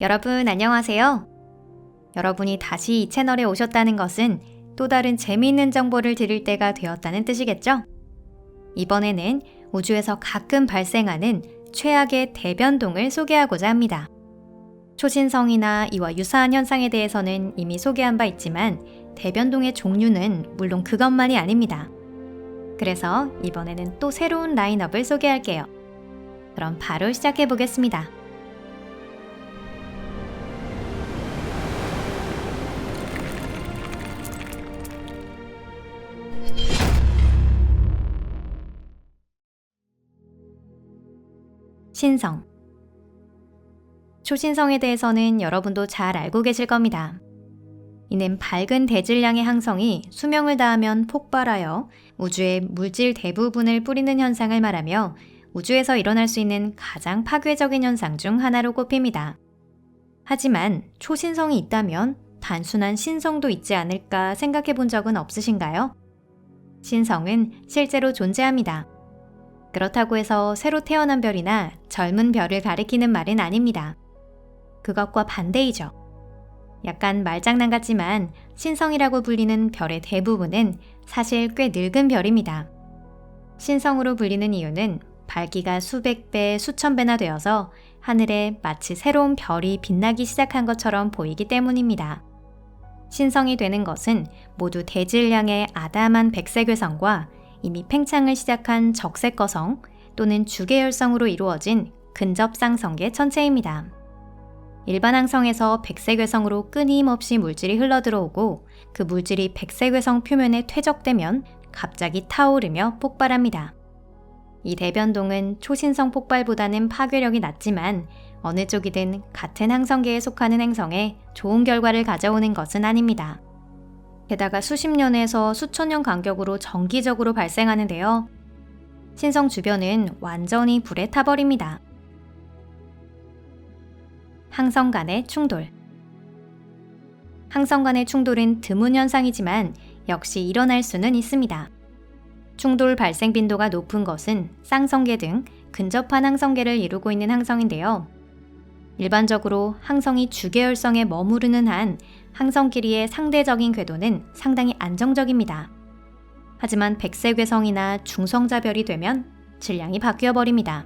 여러분 안녕하세요. 여러분이 다시 이 채널에 오셨다는 것은 또 다른 재미있는 정보를 드릴 때가 되었다는 뜻이겠죠? 이번에는 우주에서 가끔 발생하는 최악의 대변동을 소개하고자 합니다. 초신성이나 이와 유사한 현상에 대해서는 이미 소개한 바 있지만 대변동의 종류는 물론 그것만이 아닙니다. 그래서 이번에는 또 새로운 라인업을 소개할게요. 그럼 바로 시작해 보겠습니다. 신성. 초신성에 대해서는 여러분도 잘 알고 계실 겁니다. 이는 밝은 대질량의 항성이 수명을 다하면 폭발하여 우주의 물질 대부분을 뿌리는 현상을 말하며 우주에서 일어날 수 있는 가장 파괴적인 현상 중 하나로 꼽힙니다. 하지만 초신성이 있다면 단순한 신성도 있지 않을까 생각해 본 적은 없으신가요? 신성은 실제로 존재합니다. 그렇다고 해서 새로 태어난 별이나 젊은 별을 가리키는 말은 아닙니다. 그것과 반대이죠. 약간 말장난 같지만 신성이라고 불리는 별의 대부분은 사실 꽤 늙은 별입니다. 신성으로 불리는 이유는 밝기가 수백 배, 수천 배나 되어서 하늘에 마치 새로운 별이 빛나기 시작한 것처럼 보이기 때문입니다. 신성이 되는 것은 모두 대질량의 아담한 백색외성과 이미 팽창을 시작한 적색거성 또는 주계열성으로 이루어진 근접쌍성계 천체입니다. 일반 항성에서 백색외성으로 끊임없이 물질이 흘러들어오고 그 물질이 백색외성 표면에 퇴적되면 갑자기 타오르며 폭발합니다. 이 대변동은 초신성 폭발보다는 파괴력이 낮지만 어느 쪽이든 같은 항성계에 속하는 행성에 좋은 결과를 가져오는 것은 아닙니다. 게다가 수십 년에서 수천 년 간격으로 정기적으로 발생하는데요. 신성 주변은 완전히 불에 타버립니다. 항성 간의 충돌. 항성 간의 충돌은 드문 현상이지만 역시 일어날 수는 있습니다. 충돌 발생 빈도가 높은 것은 쌍성계 등 근접한 항성계를 이루고 있는 항성인데요. 일반적으로 항성이 주계열성에 머무르는 한 항성끼리의 상대적인 궤도는 상당히 안정적입니다. 하지만 백색외성이나 중성자별이 되면 질량이 바뀌어 버립니다.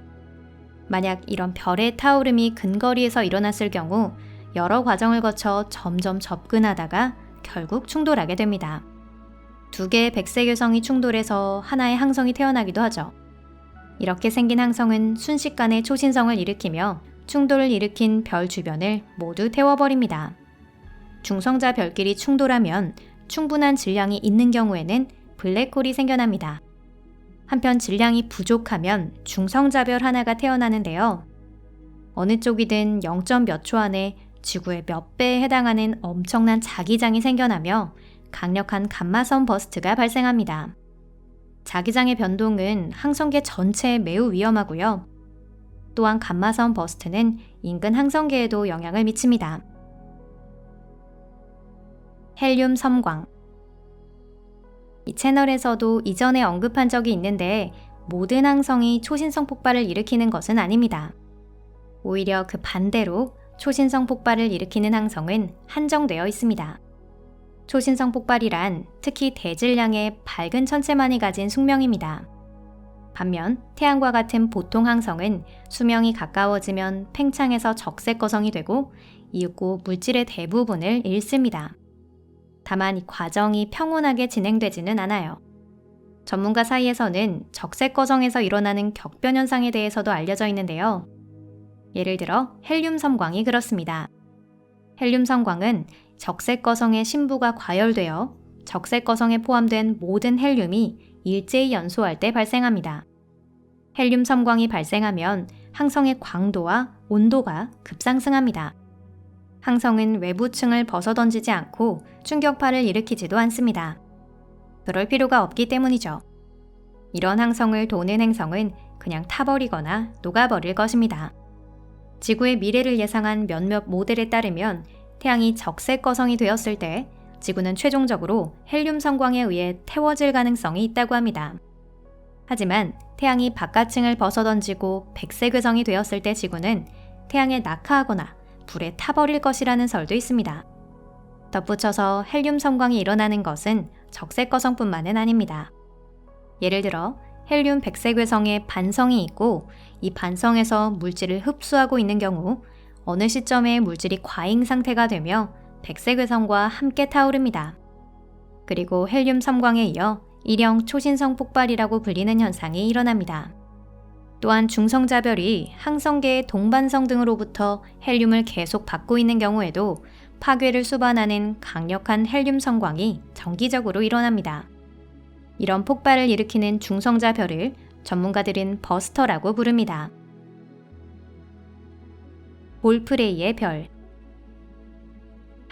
만약 이런 별의 타오름이 근거리에서 일어났을 경우 여러 과정을 거쳐 점점 접근하다가 결국 충돌하게 됩니다. 두 개의 백색외성이 충돌해서 하나의 항성이 태어나기도 하죠. 이렇게 생긴 항성은 순식간에 초신성을 일으키며 충돌을 일으킨 별 주변을 모두 태워버립니다. 중성자 별끼리 충돌하면 충분한 질량이 있는 경우에는 블랙홀이 생겨납니다. 한편 질량이 부족하면 중성자별 하나가 태어나는데요. 어느 쪽이든 0. 몇 초 안에 지구의 몇 배에 해당하는 엄청난 자기장이 생겨나며 강력한 감마선 버스트가 발생합니다. 자기장의 변동은 항성계 전체에 매우 위험하고요. 또한 감마선 버스트는 인근 항성계에도 영향을 미칩니다. 헬륨 섬광 이 채널에서도 이전에 언급한 적이 있는데 모든 항성이 초신성 폭발을 일으키는 것은 아닙니다. 오히려 그 반대로 초신성 폭발을 일으키는 항성은 한정되어 있습니다. 초신성 폭발이란 특히 대질량의 밝은 천체만이 가진 숙명입니다. 반면 태양과 같은 보통 항성은 수명이 가까워지면 팽창해서 적색 거성이 되고 이윽고 물질의 대부분을 잃습니다. 다만 이 과정이 평온하게 진행되지는 않아요. 전문가 사이에서는 적색 거성에서 일어나는 격변 현상에 대해서도 알려져 있는데요. 예를 들어 헬륨 섬광이 그렇습니다. 헬륨 섬광은 적색 거성의 신부가 과열되어 적색 거성에 포함된 모든 헬륨이 일제히 연소할 때 발생합니다. 헬륨 섬광이 발생하면 항성의 광도와 온도가 급상승합니다. 항성은 외부층을 벗어던지지 않고 충격파를 일으키지도 않습니다. 그럴 필요가 없기 때문이죠. 이런 항성을 도는 행성은 그냥 타버리거나 녹아버릴 것입니다. 지구의 미래를 예상한 몇몇 모델에 따르면 태양이 적색 거성이 되었을 때 지구는 최종적으로 헬륨 성광에 의해 태워질 가능성이 있다고 합니다. 하지만 태양이 바깥층을 벗어던지고 백색 외성이 되었을 때 지구는 태양에 낙하하거나 불에 타버릴 것이라는 설도 있습니다. 덧붙여서 헬륨 성광이 일어나는 것은 적색 거성뿐만은 아닙니다. 예를 들어 헬륨 백색 외성에 반성이 있고 이 반성에서 물질을 흡수하고 있는 경우 어느 시점에 물질이 과잉 상태가 되며 백색 외성과 함께 타오릅니다. 그리고 헬륨 섬광에 이어 일형 초신성 폭발이라고 불리는 현상이 일어납니다. 또한 중성자별이 항성계의 동반성 등으로부터 헬륨을 계속 받고 있는 경우에도 파괴를 수반하는 강력한 헬륨 성광이 정기적으로 일어납니다. 이런 폭발을 일으키는 중성자별을 전문가들은 버스터라고 부릅니다. 볼프레이의 별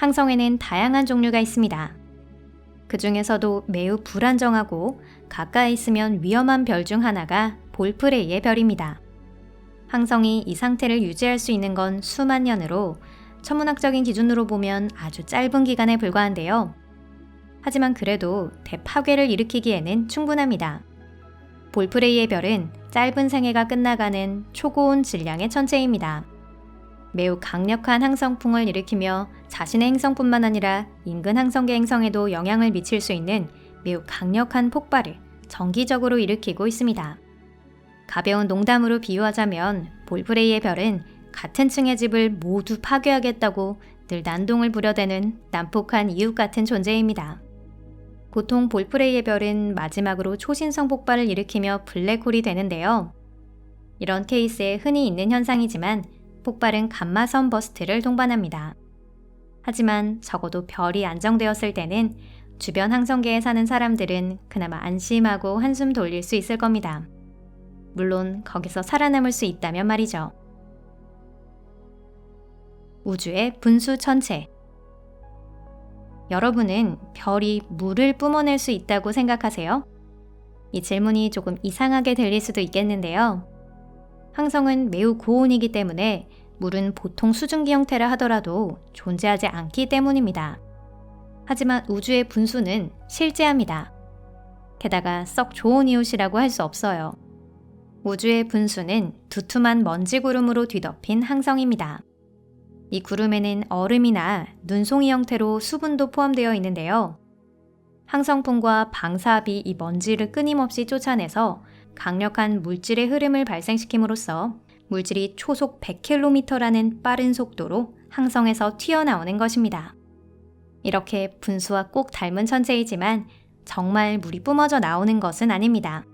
항성에는 다양한 종류가 있습니다. 그 중에서도 매우 불안정하고 가까이 있으면 위험한 별 중 하나가 볼프레이의 별입니다. 항성이 이 상태를 유지할 수 있는 건 수만 년으로 천문학적인 기준으로 보면 아주 짧은 기간에 불과한데요. 하지만 그래도 대파괴를 일으키기에는 충분합니다. 볼프레이의 별은 짧은 생애가 끝나가는 초고온 질량의 천체입니다. 매우 강력한 항성풍을 일으키며 자신의 행성뿐만 아니라 인근 항성계 행성에도 영향을 미칠 수 있는 매우 강력한 폭발을 정기적으로 일으키고 있습니다. 가벼운 농담으로 비유하자면 볼프레이의 별은 같은 층의 집을 모두 파괴하겠다고 늘 난동을 부려대는 난폭한 이웃 같은 존재입니다. 보통 볼프레이의 별은 마지막으로 초신성 폭발을 일으키며 블랙홀이 되는데요. 이런 케이스에 흔히 있는 현상이지만 폭발은 감마선 버스트를 동반합니다. 하지만 적어도 별이 안정되었을 때는 주변 항성계에 사는 사람들은 그나마 안심하고 한숨 돌릴 수 있을 겁니다. 물론 거기서 살아남을 수 있다면 말이죠. 우주의 분수 천체. 여러분은 별이 물을 뿜어낼 수 있다고 생각하세요? 이 질문이 조금 이상하게 들릴 수도 있겠는데요. 항성은 매우 고온이기 때문에 물은 보통 수증기 형태라 하더라도 존재하지 않기 때문입니다. 하지만 우주의 분수는 실제합니다. 게다가 썩 좋은 이웃이라고 할 수 없어요. 우주의 분수는 두툼한 먼지 구름으로 뒤덮인 항성입니다. 이 구름에는 얼음이나 눈송이 형태로 수분도 포함되어 있는데요. 항성풍과 방사압이 이 먼지를 끊임없이 쫓아내서 강력한 물질의 흐름을 발생시킴으로써 물질이 초속 100km라는 빠른 속도로 항성에서 튀어나오는 것입니다. 이렇게 분수와 꼭 닮은 천체이지만 정말 물이 뿜어져 나오는 것은 아닙니다.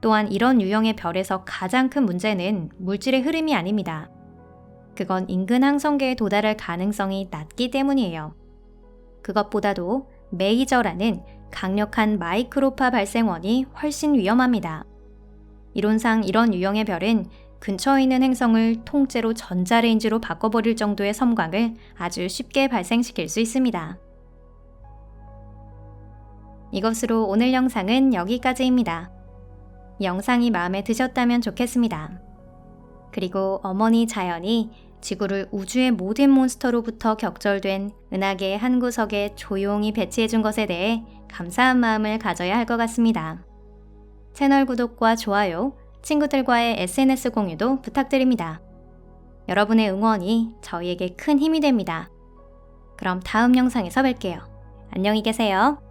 또한 이런 유형의 별에서 가장 큰 문제는 물질의 흐름이 아닙니다. 그건 인근 항성계에 도달할 가능성이 낮기 때문이에요. 그것보다도 메이저라는 강력한 마이크로파 발생원이 훨씬 위험합니다. 이론상 이런 유형의 별은 근처에 있는 행성을 통째로 전자레인지로 바꿔버릴 정도의 섬광을 아주 쉽게 발생시킬 수 있습니다. 이것으로 오늘 영상은 여기까지입니다. 영상이 마음에 드셨다면 좋겠습니다. 그리고 어머니 자연이 지구를 우주의 모든 몬스터로부터 격절된 은하계의 한 구석에 조용히 배치해준 것에 대해 감사한 마음을 가져야 할 것 같습니다. 채널 구독과 좋아요, 친구들과의 SNS 공유도 부탁드립니다. 여러분의 응원이 저희에게 큰 힘이 됩니다. 그럼 다음 영상에서 뵐게요. 안녕히 계세요.